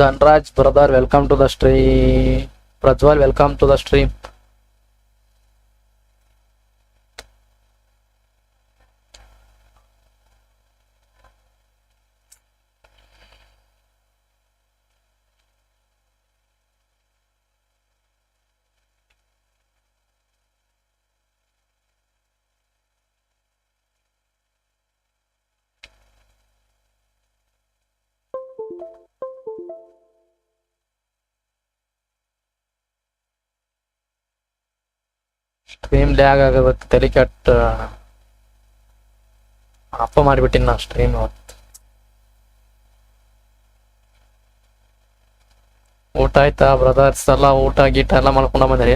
Dhanraj brother welcome to the stream. Prajwal welcome to the stream. Stream lag ಆಗೋದಕ್ಕೆ ತಲೆ ಕೆಟ್ಟ ಅಪ್ಪ ಮಾಡಿಬಿಟ್ಟಿನಿ ನಾ ಸ್ಟ್ರೀಮ್ ಅವತ್ತು. ಊಟ ಆಯ್ತಾ ಬ್ರದರ್ಸ್ ಎಲ್ಲ ಊಟ, ಗೀಟ ಎಲ್ಲ ಮಾಡ್ಕೊಂಡ ಬಂದ್ರಿ?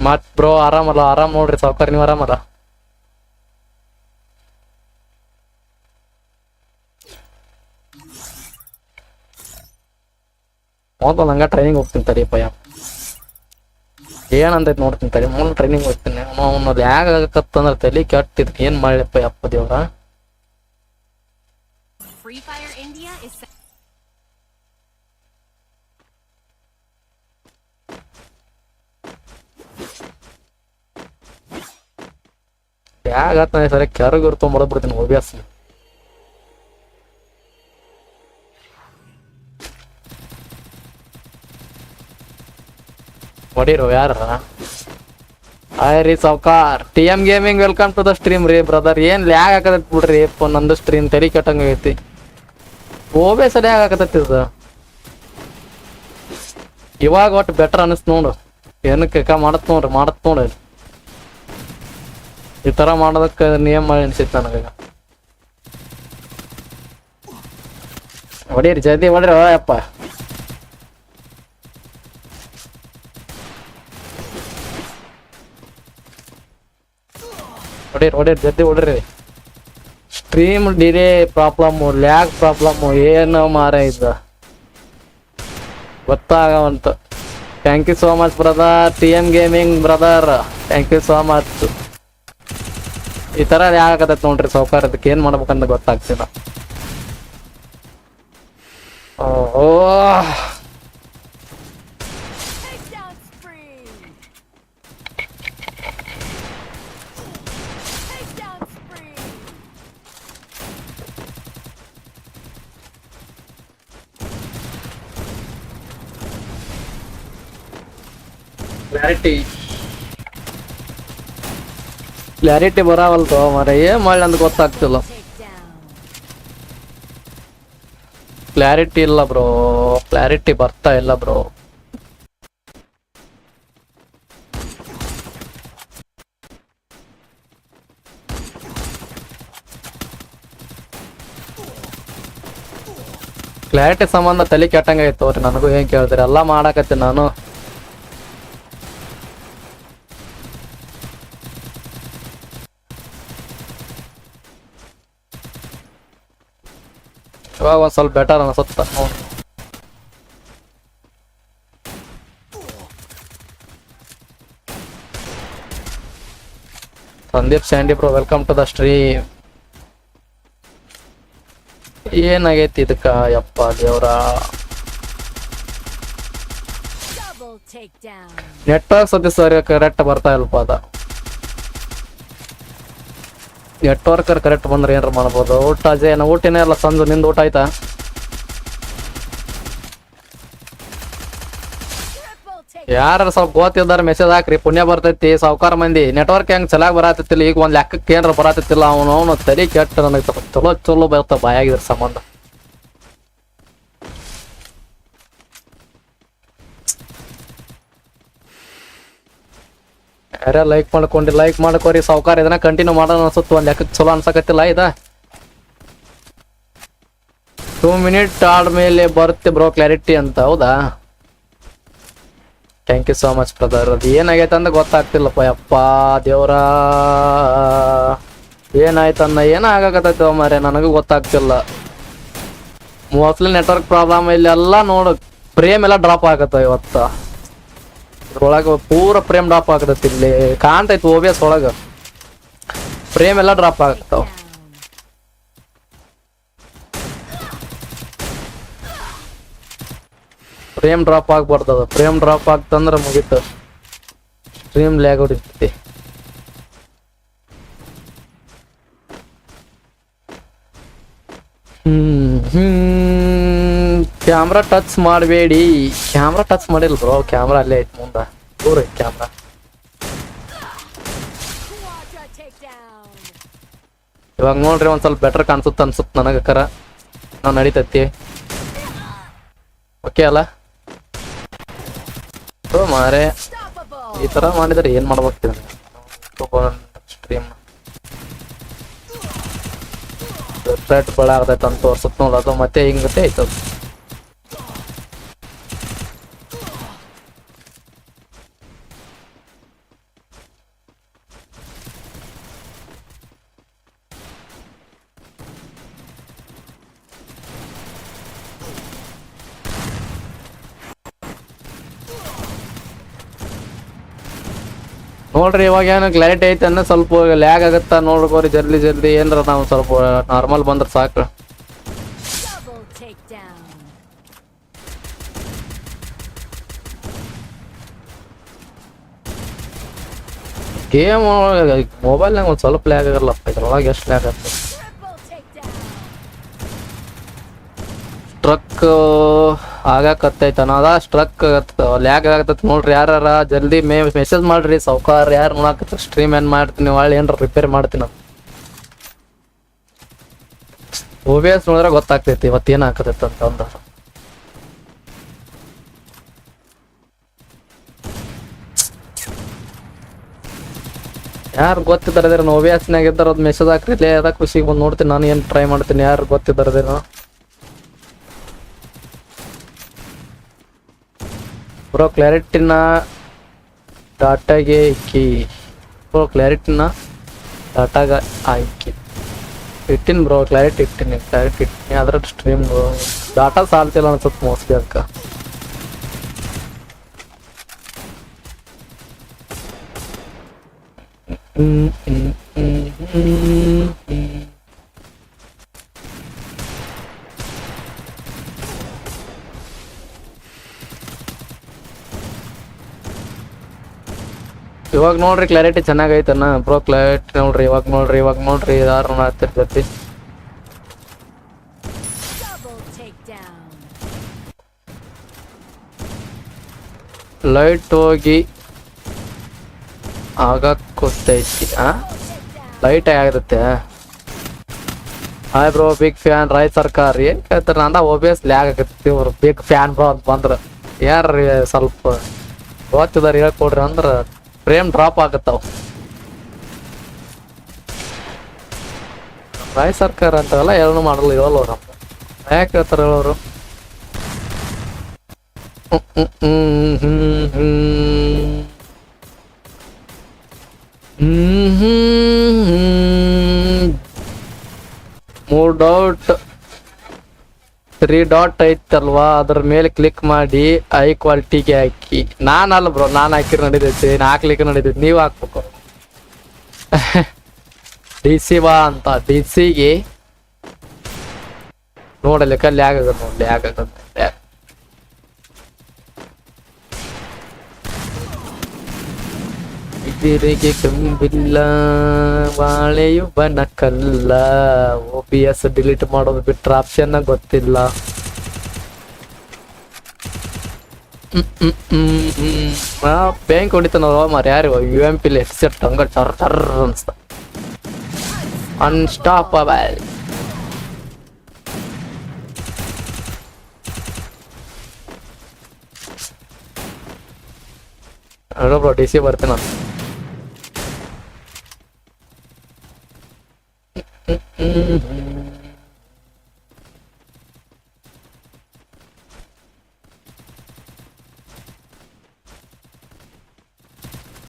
ಮತ್ ಬ್ರೋ ಆರಾಮಲ್ಲ? ಆರಾಮ್ ನೋಡ್ರಿ, ಸಾವ್ಕಾರ ನೀವು ಆರಾಮಲ್ಲ? ಮೊದಲು ಹಂಗ ಟ್ರೈನಿಂಗ್ ಹೋಗ್ತೀನಿ ತಡಿ ಯಪ್ಪ ಏನಂತೈತಿ ನೋಡ್ತೀನಿ ತಡಿ ಮೊದಲು ಟ್ರೈನಿಂಗ್ ಹೋಗ್ತೀನಿ. ಅವನದು ಯಾಗ ಆಗಕತ್ತಂದ್ರೆ ತಲೆ ಕೆಟ್ಟಿದ್ ಏನ್ ಮಾಡ್ಲಪ್ಪ ಅಪ್ಪ ದೇವ್ರ? Is ಯಾಗತ್ತ ಸರಿ ಕೆರಗಿರ್ ತೊಗೊಂಬರದ್ ಬಿಡ್ತೀನಿ ಒಬ್ಯಾಸ ಹೊಡೀರು ಯಾರ ಹಾಯ್ ರೀ, Savkar. T M gaming welcome to the stream ರೀ ಬ್ರದರ್ ಏನ್ ಲ್ಯಾಗ್ ಹಾಕತೈತಿ ಬಿಡ್ರಿ ಫೋನ್ ನಂದು ಸ್ಟ್ರೀಮ್ ತಲೆ ಕೆಟ್ಟಂಗ ಐತಿ ಓಬೇ ಸರಿ ಹಾಕತೈತಿ ಇದು? ಇವಾಗ ಒಟ್ಟು ಬೆಟರ್ ಅನಿಸ್ತು ನೋಡು. ಏನಕ್ಕೆ ಮಾಡತ್ ನೋಡ್ರಿ ಮಾಡತ್ ನೋಡ್ರಿ ಈ ತರ ಮಾಡೋದಕ್ಕೆ ನಿಯಮ ಮಾಡಿ ನನಗೆ. ನನಗ ಹೊಡೀರಿ, ಜಲ್ದಿ ಹೊಡ್ರಿ ಅಪ್ಪ ಹೊಡೀರಿ ಹೊಡೀರಿ ಜಲ್ದಿ ಹೊಡ್ರಿ stream delay problem lag problem ಏನು ಮಾರ ಇದ್ದ ಗೊತ್ತಾಗವಂತ. Thank you so much brother T M gaming brother thank you so much ಈ ತರ ಯಾಕತ್ತೈತ್ ನೋಡ್ರಿ ಸೌಕರ್ಯ ಅದಕ್ಕೆ ಏನು ಮಾಡ್ಬೇಕಂತ ಗೊತ್ತಾಗ್ತಿಲ್ಲ. ಓ ಕ್ಲಾರಿಟಿ ಕ್ಲಾರಿಟಿ ಬರಾವಲ್ತು ಮರ ಏನ್ ಮಾಡ್ಲಿ ಅಂತ ಗೊತ್ತಾಗ್ತಿಲ್ಲ. ಕ್ಲಾರಿಟಿ ಇಲ್ಲ ಬ್ರೋ ಕ್ಲಾರಿಟಿ ಬರ್ತಾ ಇಲ್ಲ ಬ್ರೋ. ಕ್ಲಾರಿಟಿ ಸಂಬಂಧ ತಲೆ ಕೆಟ್ಟಂಗ ಐತೆ ಅವ್ರಿ, ನನಗೂ ಏನ್ ಕೇಳ್ತೀರಿ? ಎಲ್ಲ ಮಾಡಾಕತ್ತೀನಿ ನಾನು. ಇವಾಗ ಒಂದು ಸ್ವಲ್ಪ ಬೆಟರ್ ಅನ್ಸುತ್ತ ನೋಡ್. Sandeep Sandy bro welcome to the stream ಏನಾಗೈತಿ ಇದಕ್ಕ ಯಪ್ಪ ದೇವ್ರ. ನೆಟ್ವರ್ಕ್ ಸದ್ಯ ಸರಿ ಕರೆಕ್ಟ್ ಬರ್ತಾ ಇಲ್ಪ ಅದ ನೆಟ್ವರ್ಕ್ ಕರೆಕ್ಟ್ ಬಂದ್ರೆ ಏನಾರ ಮಾಡ್ಬೋದು? ಊಟ ಅಜಯನ ಊಟನೇ ಇಲ್ಲ ಸಂಜು, ನಿಂದು ಊಟ ಆಯ್ತಾ? ಯಾರು ಸ್ವಲ್ಪ ಗೊತ್ತಿದ್ದಾರ ಮೆಸೇಜ್ ಹಾಕ್ರಿ, ಪುಣ್ಯ ಬರ್ತೈತಿ, ಸಾವುಕಾರ ಮಂದಿ. ನೆಟ್ವರ್ಕ್ ಹೆಂಗ್ ಚೆನ್ನಾಗಿ ಬರತ್ತಿಲ್ಲ ಈಗ ಒಂದ್ ಲೆಕ್ಕಕ್ಕೆ ಏನಾರ ಬರತ್ತಿಲ್ಲ ಅವನು ಅವನು ತಲೆ ಕೆಟ್ಟ ನನಗೆ ಚಲೋ ಚಲೋ ಬರ್ತಾವ ಬಾಯಾಗಿದ್ರ ಸಂಬಂಧ. ಯಾರ ಲೈಕ್ ಮಾಡ್ಕೊಂಡಿ ಲೈಕ್ ಮಾಡ್ಕೋರಿ, ಸಾವುಕಾರ ಇದನ್ನ ಕಂಟಿನ್ಯೂ ಮಾಡೋಣ ಅನ್ಸುತ್ತೆ, ಒಂದ್ ಲೆಕ್ಕಕ್ಕೆ ಚಲೋ ಅನ್ಸಕತ್ತಿಲ್ಲ ಇದ? ಟೂ ಮಿನಿಟ್ ಆದ್ಮೇಲೆ ಬರುತ್ತೆ ಬ್ರೋ ಕ್ಲಾರಿಟಿ ಅಂತ, ಹೌದಾ? Thank you so much brother ಅದು ಏನಾಗೈತೆ ಅಂತ ಗೊತ್ತಾಗ್ತಿಲ್ಲಪ್ಪ, ಯಪ್ಪ ದೇವ್ರ. ಏನಾಯ್ತನ್ನ ಆಗಾಕತ್ತೈತೆ ಮಾರೆ ನನಗೂ ಗೊತ್ತಾಗ್ತಿಲ್ಲ. ಮೋಸ್ಟ್ಲಿ ನೆಟ್ವರ್ಕ್ ಪ್ರಾಬ್ಲಮ್ ಇಲ್ಲೆಲ್ಲ ನೋಡು ಪ್ರೇಮ್ ಎಲ್ಲ ಡ್ರಾಪ್ ಆಗತ್ತ ಇವತ್ತ. ಇದ್ರೊಳಗ ಪೂರ ಪ್ರೇಮ್ ಡ್ರಾಪ್ ಆಗತೈತಿ ಇಲ್ಲಿ. ಕಾಣ್ತೈತಿ ಓ ಬಿ ಎಸ್ ಒಳಗ. ಪ್ರೇಮ್ ಎಲ್ಲ ಡ್ರಾಪ್ ಆಗ್ತಾವ ಪ್ರೇಮ್ ಡ್ರಾಪ್ ಆಗ್ಬಾರ್ದದ ಪ್ರೇಮ್ ಡ್ರಾಪ್ ಆಗ್ತಂದ್ರ ಮುಗೀತು. ಸ್ಟ್ರೀಮ್ ಲ್ಯಾಗ್ ಹೊಡಿತೈತಿ. ಹ್ಮ್ ಹ್ಮ್. ಕ್ಯಾಮ್ರಾ ಟಚ್ ಮಾಡಬೇಡಿ. ಕ್ಯಾಮ್ರಾ ಟಚ್ ಮಾಡಿಲ್ಲ ಬ್ರೋ ಕ್ಯಾಮ್ರಾ ಅಲ್ಲೇ ಐತಿ ಮುಂದೆ. ದೂರ ಕ್ಯಾಮ್ರಾ. ಇವಾಗ ನೋಡ್ರಿ ಒಂದ್ ಸ್ವಲ್ಪ ಬೆಟರ್ ಕಾಣಿಸುತ್ತ ಅನ್ಸುತ್ತೆ ನನಗ ಕರ. ನಾವ್ ನಡೀತೈತಿ. ಓಕೆ ಅಲ್ಲ? ಮಾರೆ. ಈ ತರ ಮಾಡಿದ್ರೆ ಏನ್ ಮಾಡ್ಬೇಕು ಸ್ಟ್ರೀಮ್ ರೆಡ್ ಬಳ ಆಗ್ತೈತೆ ಅಂತ ನೋಡೋದು ಮತ್ತೆ ಹಿಂಗತ್ತೆ ಐತದ ನೋಡ್ರಿ, ಇವಾಗ ಏನು ಕ್ಲಾರಿಟಿ ಐತೆ ಅನ್ನೋ ಸ್ವಲ್ಪ ಲ್ಯಾಗ್ ಆಗತ್ತ ನೋಡ್ಕೋರಿ ಜಲ್ದಿ ಜಲ್ದಿ ಏನ್ರ ನಾವು ಸ್ವಲ್ಪ ನಾರ್ಮಲ್ ಬಂದ್ರೆ ಸಾಕು ಗೇಮ್ ಮೊಬೈಲ್ನಾಗ ಒಂದು ಸ್ವಲ್ಪ ಲ್ಯಾಗ್ ಆಗಲ್ಲಪ್ಪ, ಇದ್ರೊಳಗೆ ಎಷ್ಟು ಲ್ಯಾಗ್ ಆಗ್ತದೆ. ಸ್ಟ್ರಕ್ ಆಗಾಕತ್ತೈತ ಅನ್ನೋದ ಸ್ಟ್ರಕ್ ಲ್ಯಾಗ್ ಆಗತ್ತೈತಿ ನೋಡ್ರಿ ಯಾರ ಜಲ್ದಿ ಮೇ ಮೆಸೇಜ್ ಮಾಡ್ರಿ, ಸಾವ್ಕಾರ ಯಾರು ನೋಡಾಕತ್ತ ಸ್ಟ್ರೀಮ್ ಏನು ಮಾಡ್ತೀನಿ, ಒಳ್ಳೆ ಏನ್ರ ರಿಪೇರ್ ಮಾಡ್ತೀನಿ. ಓ ಬಿ ಎಸ್ ನೋಡಿದ್ರೆ ಗೊತ್ತಾಗ್ತೈತಿ ಇವತ್ತೇನ್ ಹಾಕತೈತೆ ಅಂತ ಒಂದು ಯಾರು ಗೊತ್ತಿದ್ದಾರೆ ಓ ಬಿ ಇದ್ದಾರ ಅದು ಮೆಸೇಜ್ ಹಾಕ್ರಿ, ಇಲ್ಲೇ ಅದ ಖುಷಿಗೆ ಬಂದು ನೋಡ್ತೀನಿ, ನಾನು ಏನು ಟ್ರೈ ಮಾಡ್ತೀನಿ, ಯಾರು ಗೊತ್ತಿದ್ದಾರದೇನೋ ಬ್ರೋ ಕ್ಲಾರಿಟಿನ ಡಾಟಾಗೆ ಇಕ್ಕಿ. ಬ್ರೋ ಕ್ಲಾರಿಟಿನ ಡಾಟಾಗ ಆಯ್ಕೆ ಇಟ್ಟಿನಿ ಬ್ರೋ ಕ್ಲಾರಿಟಿ ಇಟ್ಟಿನಿ ಕ್ಲಾರಿಟಿ ಇಟ್ಟಿನಿ. ಅದರ ಸ್ಟ್ರೀಮ್ ಡಾಟಾ ಸಾಲ್ತಿಲ್ಲ ಅನ್ಸುತ್ತೆ ಮೋಸ್ಟ್ಲಿ ಅದಕ್ಕೆ ಹ್ಮ್ ಹ್ಮ್ ಹ್ಮ್ ಹ್ಮ್ ಇವಾಗ ನೋಡ್ರಿ ಕ್ಲಾರಿಟಿ ಚೆನ್ನಾಗೈತನ ಬ್ರೋ ಕ್ಲಾರಿಟಿ ನೋಡ್ರಿ, ಇವಾಗ ನೋಡ್ರಿ ಇವಾಗ ನೋಡ್ರಿ, ಯಾರು ಮಾಡ್ತಿರ್ತೈತಿ ಲೈಟ್ ಹೋಗಿ ಆಗಕ್ ಗೊತ್ತೈತಿ ಆ. ಲೈಟ್ ಆಗತ್ತೆ hi bro big fan Rai Sarkar. ಏನ್ ಕೇಳ್ತಾರ? ನಂದ ಲ್ಯಾಗ್ ಆಗತ್ತೆ ಇವ್ರು. ಬಿಗ್ ಫ್ಯಾನ್ ಬ್ರೋ ಅಂತ ಬಂದ್ರ. ಯಾರ್ರಿ ಸ್ವಲ್ಪ ಗೊತ್ತಿದಾರ ಹೇಳ್ಕೊಡ್ರಿ ಅಂದ್ರ. ಫ್ರೇಮ್ ಡ್ರಾಪ್ ಆಗತ್ತಾವ ರಾಯ್ ಸರ್ಕಾರ ಅಂತಾರಲ್ಲ ಏನೂ ಮಾಡಲ್ಲ ಇರೋಲ್ಲ ಅವ್ರು ಯಾಕೆ ಹೇಳ್ತಾರ ಹೇಳೋರು ಹ್ಮ್ ಹ್ಮ್ ಹ್ಮ್ ಹ್ಮ್ ಹ್ಮ್ ಹ್ಮ್ ಹ್ಮ್ ಮೂರ್ ಡಾಟ್ ತ್ರೀ ಡಾಟ್ ಐತಲ್ವಾ? ಅದ್ರ ಮೇಲೆ ಕ್ಲಿಕ್ ಮಾಡಿ ಐ ಕ್ವಾಲಿಟಿಗೆ ಹಾಕಿ. ನಾನು ಅಲ್ಲ ಬ್ರೋ ನಾನ್ ಹಾಕಿರ್ ನಡೀತೈತಿ. ನಾ ಹಾಕ್ಲಿಕ್ಕೆ ನಡೀತೈತಿ. ನೀವ್ ಹಾಕ್ಬೇಕು. ಡಿ ಸಿ ವಾ ಅಂತ. ಡಿ ಸಿಗೆ ನೋಡಲಿ ಕಲ್ಲಿ ಆಗುತ್ತೆ ನೋಡಿ ಆಗದ ಬಿದಿರಿಗೆ ಕಂಬಿಲ್ಲ ಬಾಳೆಯು ಬನಕಲ್ಲ ಓ ಪಿ ಎಸ್ ಡಿಲೀಟ್ ಮಾಡೋದು ಬಿಟ್ರೆ ಆಪ್ಷನ್ ಗೊತ್ತಿಲ್ಲ ಬ್ಯಾಂಕ್ ಹೊಡಿತಾನವ ಮಾರ ಯಾರು ಯು ಎಂ ಪಿಲಿ ಹೆಸರು ಹಂಗ ಚರ್ ಚರ್ ಅನ್ಸ್ತ ಅನ್ಸ್ಟಾಪಬಲ್ ಬ್ರೋ ಡಿ ಸಿ ಬರ್ತೀನಿ Mm-hmm.